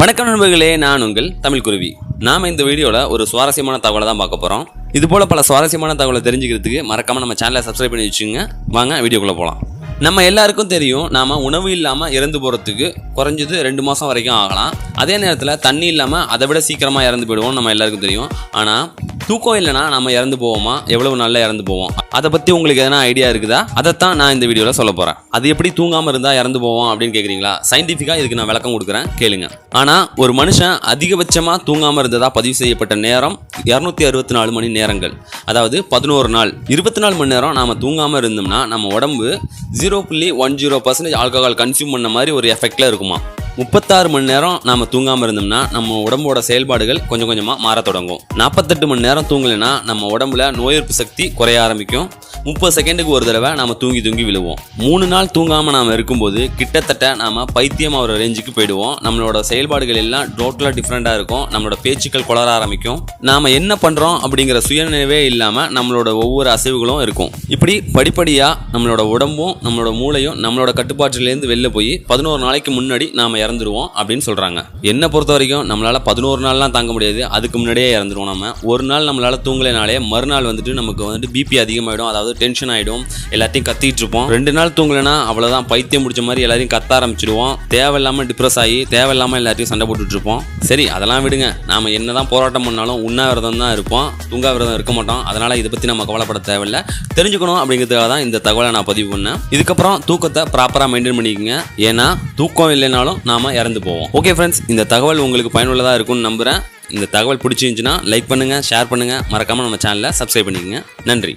வணக்கம் நண்பர்களே நான் உங்கள் தமிழ் குருவி. நாம இந்த வீடியோவில் ஒரு சுவாரஸ்யமான தகவலை தான் பார்க்க போகிறோம் இது போல பல சுவாரஸ்யமான தகவலை தெரிஞ்சுக்கிறதுக்கு மறக்காம நம்ம சேனலை சப்ஸ்கிரைப் பண்ணி வச்சுங்க வாங்க வீடியோக்குள்ளே போகலாம் நம்ம எல்லாருக்கும் தெரியும் நாம உணவு இல்லாமல் இறந்து போகிறதுக்கு குறைஞ்சது ரெண்டு மாதம் வரைக்கும் ஆகலாம். அதே நேரத்தில் தண்ணி இல்லாமல் அதை விட சீக்கிரமாக இறந்து போயிடுவோம் நம்ம எல்லாருக்கும் தெரியும். ஆனால் தூக்கம் இல்லைனா நம்ம இறந்து போவோமா? எவ்வளவு நல்லா இறந்து போவோம்? அதை பற்றி உங்களுக்கு எதனா ஐடியா இருக்குதா? அதைத்தான் நான் இந்த வீடியோவில் சொல்ல போகிறேன் அது எப்படி தூங்காமல் இருந்தால் இறந்து போவோம் அப்படின்னு கேட்குறீங்களா சயின்டிஃபிக்காக இதுக்கு நான் விளக்கம் கொடுக்குறேன். கேளுங்க. ஆனால் ஒரு மனுஷன் அதிகபட்சமாக தூங்காமல் இருந்ததா பதிவு செய்யப்பட்ட நேரம் இரநூத்தி அறுபத்தி நாலு மணி நேரங்கள். அதாவது பதினோரு நாள். இருபத்தி நாலு மணி நேரம் நாம் தூங்காமல் இருந்தோம்னா நம்ம உடம்பு ஜீரோ புள்ளி one zero percentage alcohol consume பண்ண மாதிரி ஒரு எஃபெக்டில் இருக்குமா? முப்பத்தாறு மணி நேரம் நாம் தூங்காமல் இருந்தோம்னா நம்ம உடம்போட செயல்பாடுகள் கொஞ்சம் கொஞ்சமாக மாற தொடங்கும். நாற்பத்தெட்டு மணி நேரம் தூங்கலைன்னா நம்ம உடம்புல நோய் எதிர்ப்பு சக்தி குறைய ஆரம்பிக்கும். முப்பது செகண்டுக்கு ஒரு தடவை நாம் தூங்கி தூங்கி விழுவோம். மூணு நாள் தூங்காமல் நாம் இருக்கும்போது கிட்டத்தட்ட நாம் பைத்தியம் ஆகிற ரேஞ்சுக்கு போயிடுவோம். நம்மளோட செயல்பாடுகள் எல்லாம் டோட்டலாக டிஃப்ரெண்ட்டாக இருக்கும். நம்மளோட பேச்சுக்கள் குளர ஆரம்பிக்கும். நாம் என்ன பண்ணுறோம் அப்படிங்கிற சுயநினைவே இல்லாமல் நம்மளோட ஒவ்வொரு அசைவுகளும் இருக்கும். இப்படி படிப்படியாக நம்மளோட உடம்பும் நம்மளோட மூளையும் நம்மளோட கட்டுப்பாட்டிலேருந்து வெளில போய் பதினோரு நாளைக்கு முன்னாடி நாம் இறந்துருவோம் அப்படின்னு சொல்கிறாங்க என்னை பொறுத்த வரைக்கும் நம்மளால் பதினோரு நாள்லாம் தாங்க முடியாது. அதுக்கு முன்னாடியே இறந்துருவோம் நம்ம ஒரு நாள் நம்மளால் தூங்கலைனாலே மறுநாள் வந்துட்டு நமக்கு வந்துட்டு பிபி அதிகமாகிடும் அதாவது டென்ஷன் ஆகிடும் எல்லாத்தையும் கத்திட்டு இருப்போம். ரெண்டு நாள் தூங்கலைன்னா அவ்வளோதான் பைத்தியம் முடிச்ச மாதிரி எல்லாரையும் கத்த ஆரம்பிச்சிடுவோம். தேவையில்லாமல் டிப்ரெஸ் ஆகி தேவையில்லாமல் எல்லாத்தையும் சண்டை போட்டுட்டு இருப்போம். சரி அதெல்லாம் விடுங்க. நாம் என்ன தான் போராட்டம் பண்ணாலும் உண்ணாவிரதம் தான் இருப்போம். தூங்காவிரதம் இருக்க மாட்டோம். அதனால் இதை பற்றி நம்ம கவலைப்பட தேவையில்லை. தெரிஞ்சுக்கணும் அப்படிங்கிறதுக்காக தான் இந்த தகவலை நான் பதிவு பண்ணேன். இதுக்கப்புறம் தூக்கத்தை ப்ராப்பராக மெயின்டைன் பண்ணிக்கோங்க. ஏன்னா தூக்கம் இல்லைனாலும் நான் நாம இறந்து போவோம். ஓகே ஃப்ரெண்ட்ஸ் இந்த தகவல் உங்களுக்கு பயனுள்ளதாக இருக்கும்னு நம்புகிறேன் இந்த தகவல் பிடிச்சிருந்துச்சுன்னா லைக் பண்ணுங்கள் ஷேர் பண்ணுங்கள் மறக்காமல் நம்ம சேனலை சப்ஸ்கிரைப் பண்ணிக்கோங்க. நன்றி.